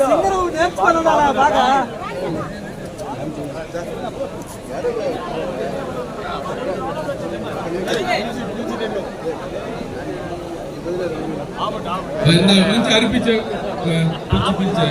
Singer నేర్చుకున్నా బాగా ఇందాక నుంచి అనిపించావు పిచ్చి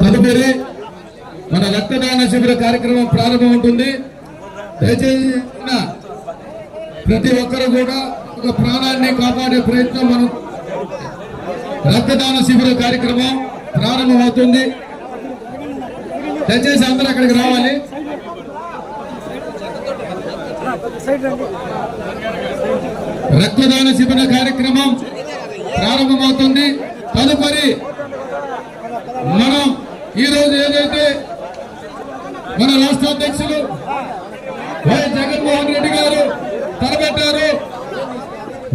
తదుపరి మన రక్తదాన శిబిర కార్యక్రమం ప్రారంభం ఉంటుంది. దయచేసి ప్రతి ఒక్కరు కూడా ఒక ప్రాణాన్ని కాపాడే ప్రయత్నం మనం రక్తదాన శిబిర కార్యక్రమం ప్రారంభమవుతుంది. దయచేసి అందరూ అక్కడికి రావాలి. రక్తదాన శిబిర కార్యక్రమం ప్రారంభమవుతుంది. తదుపరి మనం ఈరోజు ఏదైతే మన రాష్ట్ర అధ్యక్షులు వైఎస్ జగన్మోహన్ రెడ్డి గారు తలపెట్టారు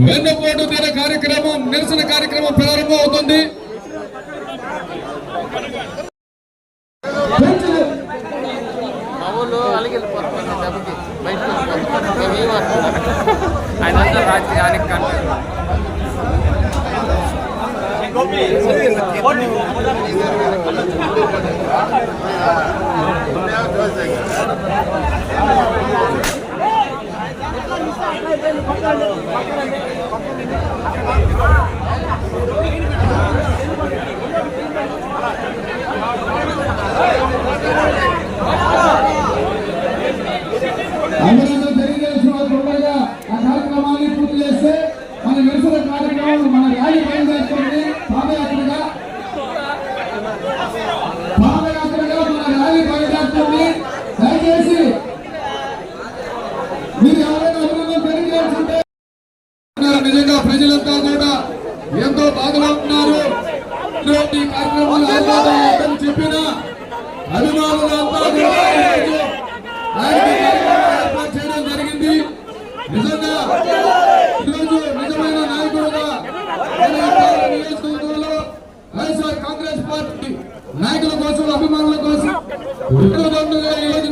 వెన్నుపోటు దిన కార్యక్రమం నిరసన కార్యక్రమం ప్రారంభం అలాగే వెళ్ళిపోతున్నారు దెబ్బకి బయటకు వెళ్ళిపోతున్నారు మేము ఏం వస్తున్నాం ఆయన అంతా రాజకీయానికి కంటారు అందరూ నిజంగా ప్రజలంతా కూడా ఎంతో బాధలో ఉన్నారు. ఇటువంటి కార్యక్రమాలు చెప్పినా అభిమానులంతా కూడా ఏర్పాటు చేయడం జరిగింది. నిజంగా ఈరోజు నిజమైన నాయకుడుగా నియోజకవర్గంలో వైఎస్ఆర్ కాంగ్రెస్ పార్టీ నాయకుల కోసం అభిమానుల కోసం ఈ రోజు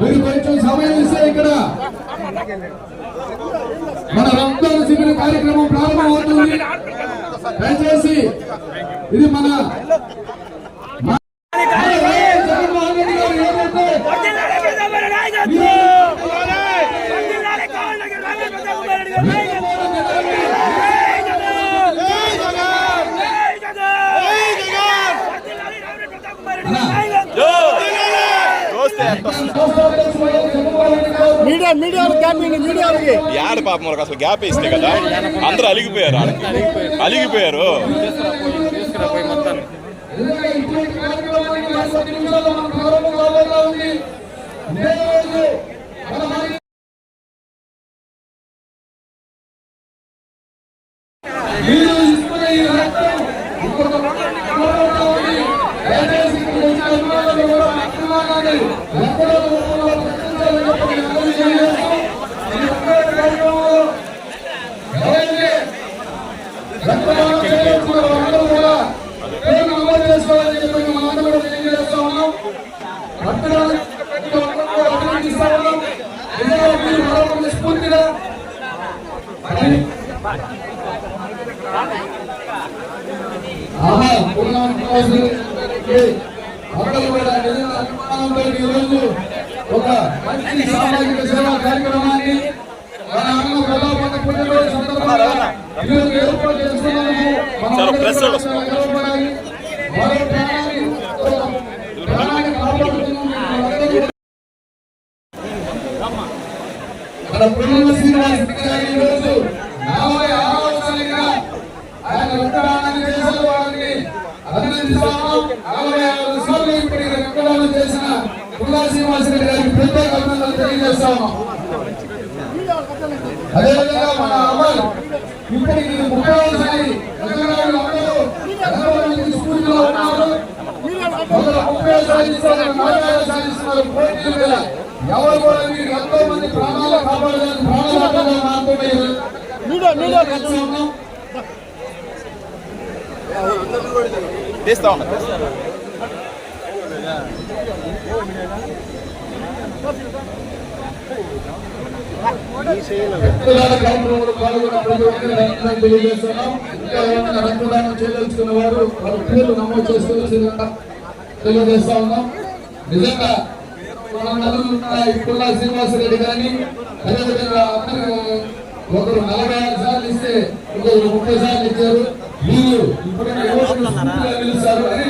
మీరు కొంచెం సమయం ఇస్తే ఇక్కడ మన రంజాన్ శిబిర కార్యక్రమం ప్రారంభమవుతుంది. దయచేసి ఇది మన మీడియా మీడియా గ్యాప్ మీడియా యాడ పాపం మనకు అసలు గ్యాప్ ఇస్తే కదా అందరూ అలిగిపోయారు. అలిగిపోయారు. తీసుకురా ఆహా ఈరోజు ఒక మంచి సామాజిక సేవా కార్యక్రమాన్ని మన అన్న ప్రతాపన్న పుట్టినరోజు సందర్భంగా అక్కడ పుణ్యమ చేసిన వారిని అభినందిస్తాము. తెలియజేస్తాము. అదేవిధంగా మన అమ్మాయి ఇప్పటికి ఇది ముఖ్యమంత్రి రచనాలు అందరూ ఎనభై మంది స్కూల్లో ఉన్నారు. మొదలు ముప్పై సాధిస్తున్నారు నలభై సాధిస్తున్నారు పోటీలు మీద ఎవరు కూడా మీరు ఎంతో మంది ప్రాణాలు కాపాడడానికి ప్రాణాలు ఉన్నాం. తీస్తా ఉన్నా. కార్యక్రమంలో పాల్గొన్న ప్రతి ఒక్కరికి తెలియజేస్తున్నాం ఇంకా ఏమైనా రక్తదానం చేయదలుచుకున్న వారు వాళ్ళ పేర్లు నమోదు చేసుకోవాల్సిందిగా తెలియజేస్తా ఉన్నాం నిజంగా మన నలుగురు పుల్లా శ్రీనివాసరెడ్డి గారిని అదేవిధంగా ఒకరు నలభై ఆరు సార్లు ఇస్తే ఇంకొకరు ముప్పై సార్లు ఇచ్చారు వీరు ఇప్పుడు పిలుస్తారు అని